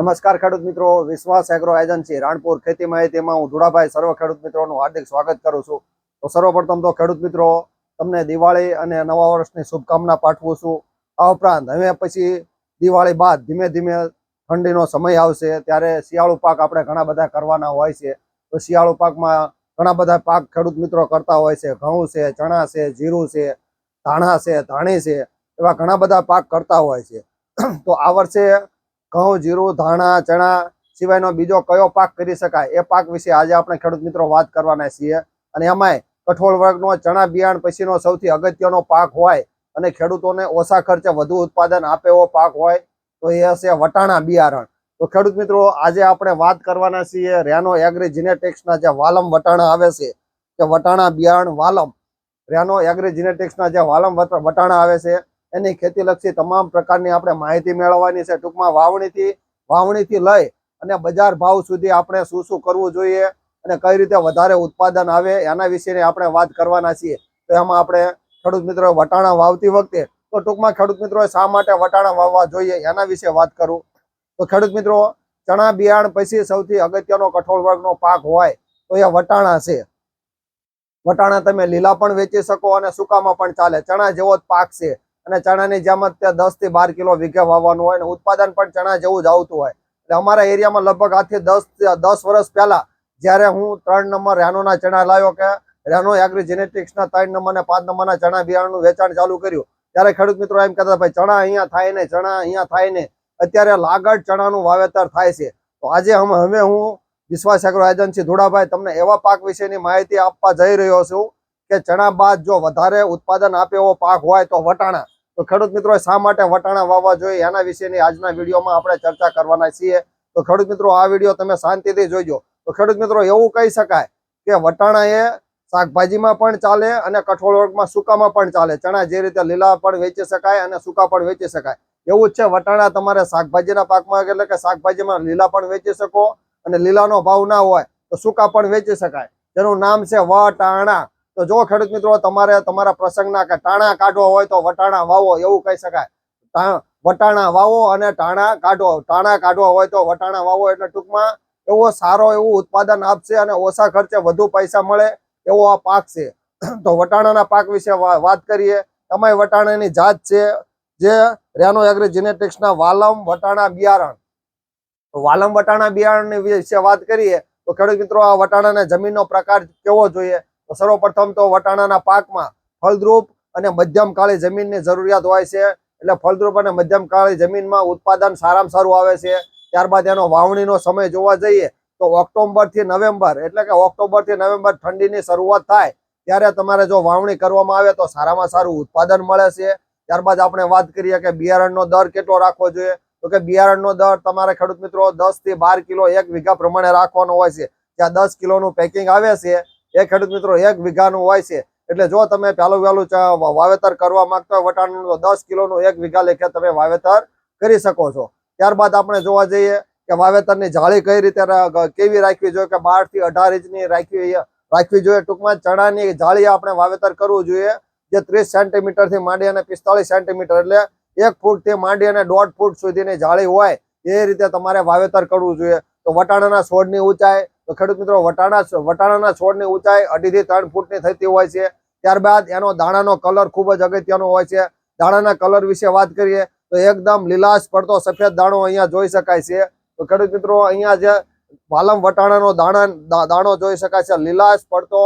નમસ્કાર ખેડૂત મિત્રો, વિશ્વાસ એગ્રો એજન્સી રાણપુર ખેતી માહિતીમાં હું ધુડાભાઈ સર્વ ખેડૂત મિત્રોનું હાર્દિક સ્વાગત કરું છું. તો સર્વપ્રથમ તો ખેડૂત મિત્રો, તમને દિવાળી અને નવા વર્ષની શુભકામના પાઠવું છું. આ ઉપરાંત હવે પછી દિવાળી બાદ ધીમે ધીમે ઠંડીનો સમય આવશે, ત્યારે શિયાળુ પાક આપણે ઘણા બધા કરવાના હોય છે. તો શિયાળુ પાકમાં ઘણા બધા પાક ખેડૂત મિત્રો કરતા હોય છે. ઘઉં છે, ચણા છે, જીરું છે, ધાણા છે, ધાણી છે, એવા ઘણા બધા પાક કરતા હોય છે. તો આ વર્ષે ઘઉં, જીરું, ધાણા, ચણા સિવાયનો બીજો કયો પાક કરી શકાય? એ પાક વિશે આજે આપણે ખેડૂત મિત્રો વાત કરવાના છીએ. અને એમાંય કઠોળ વર્ગનો, ચણા, બિયાણ પછીનો સૌથી અગત્યનો પાક હોય અને ખેડૂતોને ઓછા ખર્ચે વધુ ઉત્પાદન આપે એવો પાક હોય, તો એ હશે વટાણા બિયારણ. તો ખેડૂત મિત્રો, આજે આપણે વાત કરવાના છીએ રેનો એગ્રી જીનેટિક્સના જે વાલમ વટાણા આવે છે કે વટાણા, બિયારણ, વાલમ. રેનો એગ્રી જીનેટિક્સના જે વાલમ વટાણા આવે છે એની ખેતીલક્ષી તમામ પ્રકારની આપણે માહિતી મેળવવાની છે. ટૂંકમાં વાવણીથી વાવણીથી લઈ અને બજાર ભાવ સુધી આપણે શું શું કરવું જોઈએ અને કઈ રીતે વધારે ઉત્પાદન આવે એના વિશેની આપણે વાત કરવાના છીએ. તો એમાં આપણે ખેડૂત મિત્રો વટાણા વાવતી વખતે, તો ટૂંકમાં ખેડૂત મિત્રો શા માટે વટાણા વાવવા જોઈએ એના વિશે વાત કરું. તો ખેડૂત મિત્રો, ચણા, બિયાણ પછી સૌથી અગત્યનો કઠોળ વર્ગનો પાક હોય તો એ વટાણા છે. વટાણા તમે લીલા પણ વેચી શકો અને સૂકામાં પણ ચાલે. ચણા જેવો જ પાક છે. અને ચણાની જેમ જ તે દસથી બાર કિલો વીઘે વાવવાનું હોય અને ઉત્પાદન પણ ચણા જેવું જ આવતું હોય. એટલે અમારા એરિયામાં લગભગ આજથી દસ દસ વર્ષ પહેલા જ્યારે હું ત્રણ નંબર રેનોના ચણા લાવ્યો કે રેનો એગ્રી જેનેટિક્સના ત્રણ નંબર ને પાંચ નંબરના ચણા બિયારણનું વેચાણ ચાલુ કર્યું, ત્યારે ખેડૂત મિત્રો એમ કહેતા ભાઈ, ચણા અહીંયા થાય ને, ચણા અહીંયા થાય ને. અત્યારે લાગડ ચણાનું વાવેતર થાય છે. તો આજે હમ, હવે હું વિશ્વાસ એગ્રો એજન્સી ધોળાભાઈ તમને એવા પાક વિશેની માહિતી આપવા જઈ રહ્યો છું. કે ચણા બાદ જો વધારે ઉત્પાદન આપે એવો પાક હોય તો વટાણા. તો ખેડૂત મિત્રો, શા માટે વટાણા વાવવા જોઈએ? એના વિશેની આજના વિડીયોમાં આપણે ચર્ચા કરવાના છીએ. તો ખેડૂત મિત્રો, આ વીડિયો તમે શાંતિથી જોઈજો. તો ખેડૂત મિત્રો, એવું કહી શકાય કે વટાણા એ શાકભાજીમાં પણ ચાલે અને કઠોળ વર્ગમાં સૂકામાં પણ ચાલે. ચણા જે રીતે લીલા પણ વેચી શકાય અને સૂકા પણ વેચી શકાય. એવું જ છે, વટાણા તમારે શાકભાજીના પાકમાં એટલે કે શાકભાજીમાં લીલા પણ વેચી શકો અને લીલાનો ભાવ ના હોય તો સૂકા પણ વેચી શકાય. જેનું નામ છે વટાણા. તો જો ખેડૂત મિત્રો, તમારે તમારા પ્રસંગના ટાણા કાઢવો હોય તો વટાણા વાવો એવું કહી શકાય. વટાણા વાવો અને ટાણા કાઢો. ટાણા કાઢવા હોય તો વટાણા વાવો એટલે ટૂંકમાં એવો સારો એવું ઉત્પાદન આપશે અને ઓછા ખર્ચે વધુ પૈસા મળે એવો આ પાક છે. તો વટાણાના પાક વિશે વાત કરીએ. તમારી વટાણાની જાત છે જે રેનો એગ્રી જીનેટિક્સના વાલમ વટાણા બિયારણ. વાલમ વટાણા બિયારણની વિશે વાત કરીએ તો ખેડૂત મિત્રો, આ વટાણાના જમીનનો પ્રકાર કેવો જોઈએ? સર્વપ્રથમ તો વટાણાના પાકમાં ફળદ્રુપ અને મધ્યમ કાળી જમીનની જરૂરિયાત હોય છે. એટલે ફળદ્રુપ અને મધ્યમ કાળી જમીનમાં ઉત્પાદન સારામાં સારું આવે છે. ત્યારબાદ એનો વાવણીનો સમય જોવા જઈએ તો ઓક્ટોબરથી નવેમ્બર, એટલે કે ઓક્ટોબરથી નવેમ્બર ઠંડીની શરૂઆત થાય. ત્યારે તમારે જો વાવણી કરવામાં આવે તો સારામાં સારું ઉત્પાદન મળે છે. ત્યારબાદ આપણે વાત કરીએ કે બિયારણનો દર કેટલો રાખવો જોઈએ. તો કે બિયારણનો દર તમારે ખેડૂત મિત્રો દસથી બાર કિલો એક વીઘા પ્રમાણે રાખવાનો હોય છે. ત્યાં દસ કિલોનું પેકિંગ આવે છે. એ ખેડૂત મિત્રો એક વીઘાનું હોય છે. એટલે જો તમે પહેલું વહેલું વાવેતર કરવા માંગતા હોય વટાણાનું દસ કિલોનું એક વીઘા લેખે તમે વાવેતર કરી શકો છો. ત્યારબાદ આપણે જોવા જઈએ કે વાવેતરની જાળી કઈ રીતે કેવી રાખવી જોઈએ કે બારથી અઢાર ઇંચની રાખવી રાખવી જોઈએ ટૂંકમાં ચણાની જાળી આપણે વાવેતર કરવું જોઈએ. જે ત્રીસ સેન્ટીમીટરથી માંડી અને પિસ્તાળીસ સેન્ટીમીટર એટલે એક ફૂટથી માંડી અને દોઢ ફૂટ સુધીની જાળી હોય, એ રીતે તમારે વાવેતર કરવું જોઈએ. તો વટાણાના છોડની ઊંચાઈ તો ખેડૂત મિત્રો, વટાણા વટાણાના છોડની ઊંચાઈ અઢી થી ત્રણ ફૂટની થતી હોય છે. ત્યારબાદ એનો દાણાનો કલર ખૂબ જ અગત્યનો હોય છે. દાણાના કલર વિશે વાત કરીએ તો એકદમ લીલાશ પડતો સફેદ દાણો અહીંયા જોઈ શકાય છે. તો ખેડૂત મિત્રો, અહીંયા જે વાલમ વટાણાનો દાણા દાણો જોઈ શકાય છે. લીલાશ પડતો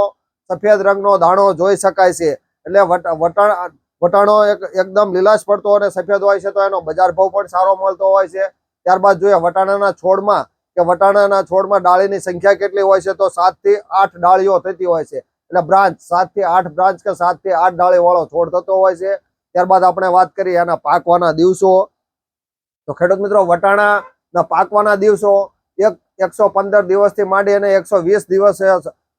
સફેદ રંગનો દાણો જોઈ શકાય છે. એટલે વટાણા, વટાણો એકદમ લીલાશ પડતો અને સફેદ હોય છે તો એનો બજાર ભાવ પણ સારો મળતો હોય છે. ત્યારબાદ જોઈએ વટાણાના છોડમાં કે વટાણાના છોડમાં ડાળીની સંખ્યા કેટલી હોય છે તો સાતથી આઠ ડાળીઓ થતી હોય છે. એટલે બ્રાન્ચ સાતથી આઠ બ્રાન્ચ કે સાતથી આઠ ડાળી વાળો છોડ થતો હોય છે. ત્યારબાદ આપણે વાત કરીએ એના પાકવાના દિવસો. તો ખેડૂત મિત્રો, વટાણાના પાકવાના દિવસો, એક, એકસો પંદર દિવસથી માંડી અને એકસો વીસ દિવસે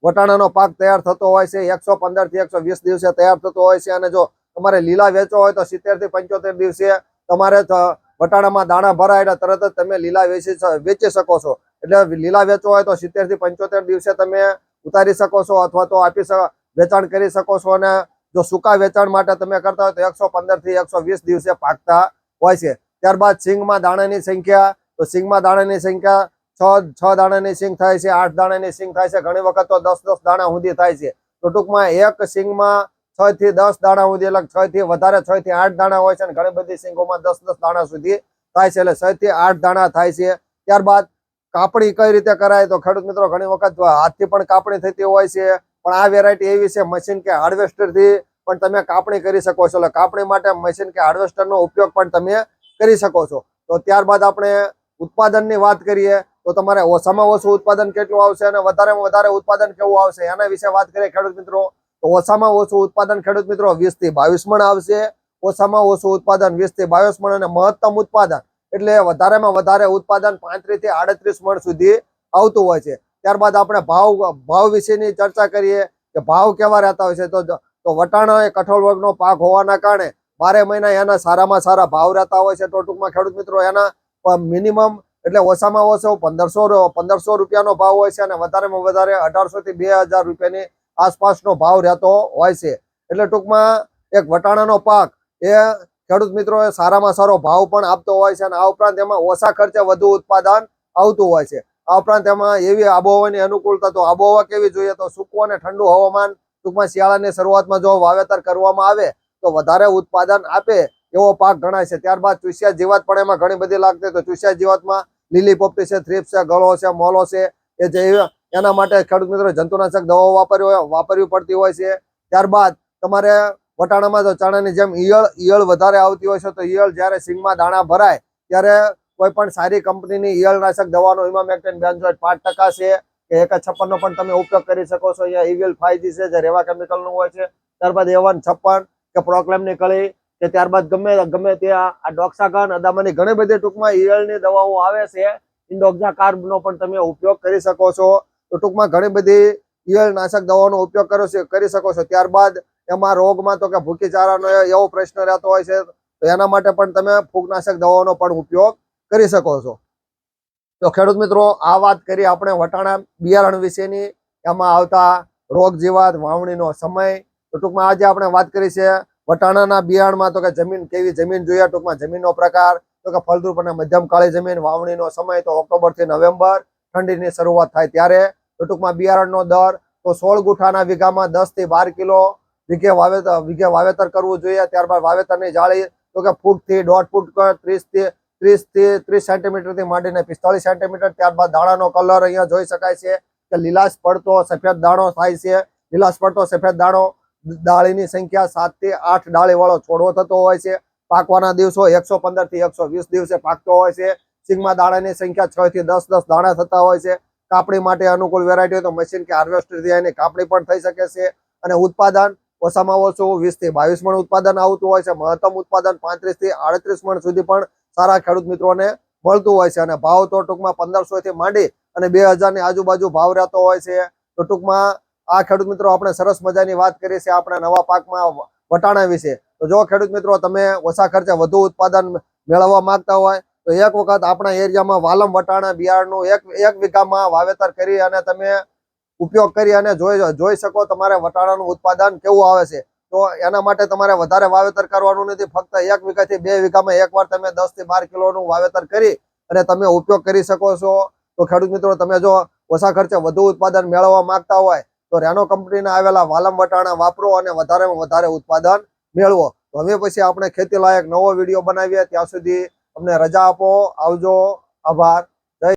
વટાણાનો પાક તૈયાર થતો હોય છે. એકસો પંદરથી એકસો વીસ દિવસે તૈયાર થતો હોય છે. અને જો તમારે લીલા વેચવા હોય તો સિત્તેરથી પંચોતેર દિવસે તમારે વટાણામાં દાણા ભરાય એટલે તરત જ તમે લીલા વેચી વેચી શકો છો. એટલે લીલા વેચવો હોય તો સિત્તેરથી પંચોતેર દિવસે તમે ઉતારી શકો છો અથવા તો આપી વેચાણ કરી શકો છો અને જો સૂકા વેચાણ માટે તમે કરતા હોય તો એકસો થી એકસો વીસ દિવસે પાકતા હોય છે. ત્યારબાદ સિંગમાં દાણાની સંખ્યા, તો સિંગમાં દાણાની સંખ્યા છ છ દાણાની સિંગ થાય છે, આઠ દાણાની સિંગ થાય છે, ઘણી વખત તો દસ દસ દાણા સુધી થાય છે. તો ટૂંકમાં એક સિંગમાં છ થી દસ દાણા સુધી, એટલે છ થી વધારે, છ થી આઠ દાણા હોય છે અને ઘણી બધી સિંગોમાં દસ દસ દાણા સુધી થાય છે, એટલે છ થી આઠ દાણા થાય છે. ત્યારબાદ કાપણી કઈ રીતે કરાય? તો ખેડૂત મિત્રો, ઘણી વખત હાથથી પણ કાપણી થતી હોય છે, પણ આ વેરાયટી એવી છે મશીન કે હાર્વેસ્ટરથી પણ તમે કાપણી કરી શકો છો. એટલે કાપણી માટે મશીન કે હાર્વેસ્ટર નો ઉપયોગ પણ તમે કરી શકો છો. તો ત્યારબાદ આપણે ઉત્પાદનની વાત કરીએ, તો તમારે ઓછામાં ઓછું ઉત્પાદન કેટલું આવશે અને વધારેમાં વધારે ઉત્પાદન કેવું આવશે? એના વિશે વાત કરીએ ખેડૂત મિત્રો. તો ઓછામાં ઓછું ઉત્પાદન ખેડૂત મિત્રો વીસથી બાવીસ મણ આવશે. ઓછામાં ઓછું ઉત્પાદન વીસથી બાવીસ મણ અને મહત્તમ ઉત્પાદન એટલે વધારેમાં વધારે ઉત્પાદન પાંત્રીસથી આડત્રીસ મણ સુધી આવતું હોય છે. ત્યારબાદ આપણે ભાવ ભાવ વિશેની ચર્ચા કરીએ કે ભાવ કેવા રહેતા હોય છે. તો તો વટાણા એ કઠોળ વર્ગનો પાક હોવાના કારણે બારે મહિના એના સારામાં સારા ભાવ રહેતા હોય છે. તો ટૂંકમાં ખેડૂત મિત્રો એના મિનિમમ એટલે ઓછામાં ઓછો પંદરસો પંદરસો રૂપિયાનો ભાવ હોય છે અને વધારેમાં વધારે અઢારસો થી બે હજાર રૂપિયાની આસપાસનો ભાવ રહેતો હોય છે. એટલે ટૂંકમાં એક વટાણાનો પાક એ ખેડૂત મિત્રો સારામાં સારો ભાવ પણ આપતો હોય છે અને આ ઉપરાંત એમાં ઓછા ખર્ચે વધુ ઉત્પાદન આવતું હોય છે. આ ઉપરાંત એમાં એવી આબોહવાની અનુકૂળતા, તો આબોહવા કેવી જોઈએ? તો સૂકું અને ઠંડુ હવામાન, ટૂંકમાં શિયાળાની શરૂઆતમાં જો વાવેતર કરવામાં આવે, તો વધારે ઉત્પાદન આપે એવો પાક ગણાય છે. ત્યારબાદ ચૂસિયા જીવાત પણ એમાં ઘણી બધી લાગતી તો ચૂસિયા જીવાતમાં લીલી પોપટી છે થ્રીપ છે, ગળો છે, મોલો છે, એ જે એના માટે ખેડૂત મિત્રો જંતુનાશક દવાઓ વાપરવી વાપરવી પડતી હોય છે. ત્યારબાદ તમારે વટાણામાં તો ચણાની જેમ ઈયળ ઈયળ વધારે આવતી હોય છે, તો ઈયળ જ્યારે સિંગમાં દાણા ભરાય, ત્યારે કોઈ પણ સારી કંપનીની ઈયળનાશક દવાનો ઇમામેક્ટેન બેન્ઝોઇટ પાંચ ટકા છે, કે એક છપ્પનનો પણ તમે ઉપયોગ કરી શકો છો. અહીંયા ઇવિલ ફાઈવ છે, જે રેવા કેમિકલનું હોય છે. ત્યારબાદ એવન છપ્પન, કે પ્રોક્લેમની કળી કે ત્યારબાદ ગમે ગમે ત્યાં આ ડોક્સાગન, અદામાની ઘણી બધી ટૂંકમાં ઈયળની દવાઓ આવે છે. ઇન્ડોક્ઝા કાર્બનો પણ તમે ઉપયોગ કરી શકો છો. તો ટૂંકમાં ઘણી બધી ઈયળ નાશક દવાનો ઉપયોગ કરો છો, કરી શકો છો. ત્યારબાદ એમાં રોગમાં તો કે ભૂકી ચારાનો એવો પ્રશ્ન રહેતો હોય છે, તો એના માટે પણ તમે ફૂગનાશક દવાનો પણ ઉપયોગ કરી શકો છો. તો ખેડૂત મિત્રો, આ વાત કરી આપણે વટાણા બિયારણ વિશેની. એમાં આવતા રોગ જીવાત વાવણીનો સમય. તો ટૂંકમાં આજે આપણે વાત કરી છે વટાણાના બિયારણમાં તો કે જમીન કેવી જમીન જોઈએ, ટૂંકમાં જમીનનો પ્રકાર. તો કે ફળદ્રુપ અને મધ્યમ કાળી જમીન વાવણીનો સમય તો ઓક્ટોબરથી નવેમ્બર. ઠંડીની શરૂઆત થાય ત્યારે તો ટૂંકમાં બિયારણનો દર તો સોળ ગુઠાના વીઘામાં દસથી બાર કિલો વીઘે વાવેતર વીઘે વાવેતર કરવું જોઈએ. ત્યારબાદ વાવેતરની જાળી તો કે ફૂટથી દોઢ ફૂટ ત્રીસથી ત્રીસથી ત્રીસ સેન્ટીમીટરથી માંડીને પિસ્તાળીસ સેન્ટીમીટર. ત્યારબાદ દાણાનો કલર અહીંયા જોઈ શકાય છે કે લીલાશ પડતો સફેદ દાણો થાય છે. લીલાશ પડતો સફેદ દાણો ડાળીની સંખ્યા સાતથી આઠ ડાળી વાળો છોડવો થતો હોય છે. પાકવાના દિવસો એકસો પંદરથી એકસો વીસ દિવસે પાકતો હોય છે. સિંગમાં દાણાની સંખ્યા છ થી દસ દસ દાણા થતા હોય છે. કાપણી માટે અનુકૂળ વેરાયટી હોય તો મશીન કે હાર્વેસ્ટરથી એની કાપણી પણ થઈ શકે છે. અને ઉત્પાદન, ઓછામાં ઓછું વીસથી બાવીસ મણ ઉત્પાદન આવતું હોય છે. મહત્તમ ઉત્પાદન પાંત્રીસથી આડત્રીસ મણ સુધી પણ સારા ખેડૂત મિત્રોને મળતું હોય છે. અને ભાવ તો ટૂંકમાં પંદરસો થી માંડી અને બે હજારની આજુબાજુ ભાવ રહેતો હોય છે. તો ટૂંકમાં આ ખેડૂત મિત્રો આપણે સરસ મજાની વાત કરી છે આપણે નવા પાકમાં વટાણા વિશે. તો જો ખેડૂત મિત્રો તમે ઓછા ખર્ચે વધુ ઉત્પાદન મેળવવા માંગતા હોય તો એક વખત આપણા એરિયામાં વાલમ વટાણા બિયારણનું એક એક વીઘામાં વાવેતર કરી અને તમે ઉપયોગ કરી અને જોઈ જોઈ શકો તમારે વટાણાનું ઉત્પાદન કેવું આવે છે. તો એના માટે તમારે વધારે વાવેતર કરવાનું નથી. ફક્ત એક વીઘાથી બે વીઘામાં એકવાર તમે દસથી બાર કિલોનું વાવેતર કરી અને તમે ઉપયોગ કરી શકો છો. તો ખેડૂત મિત્રો, તમે જો ઓછા ખર્ચે વધુ ઉત્પાદન મેળવવા માંગતા હોય, તો રેનો કંપનીના આવેલા વાલમ વટાણા વાપરો અને વધારેમાં વધારે ઉત્પાદન મેળવો. હવે પછી આપણે ખેતી લાયક નવો વીડિયો બનાવીએ. ત્યાં સુધી અમને રજા આપો આવજો. આભાર.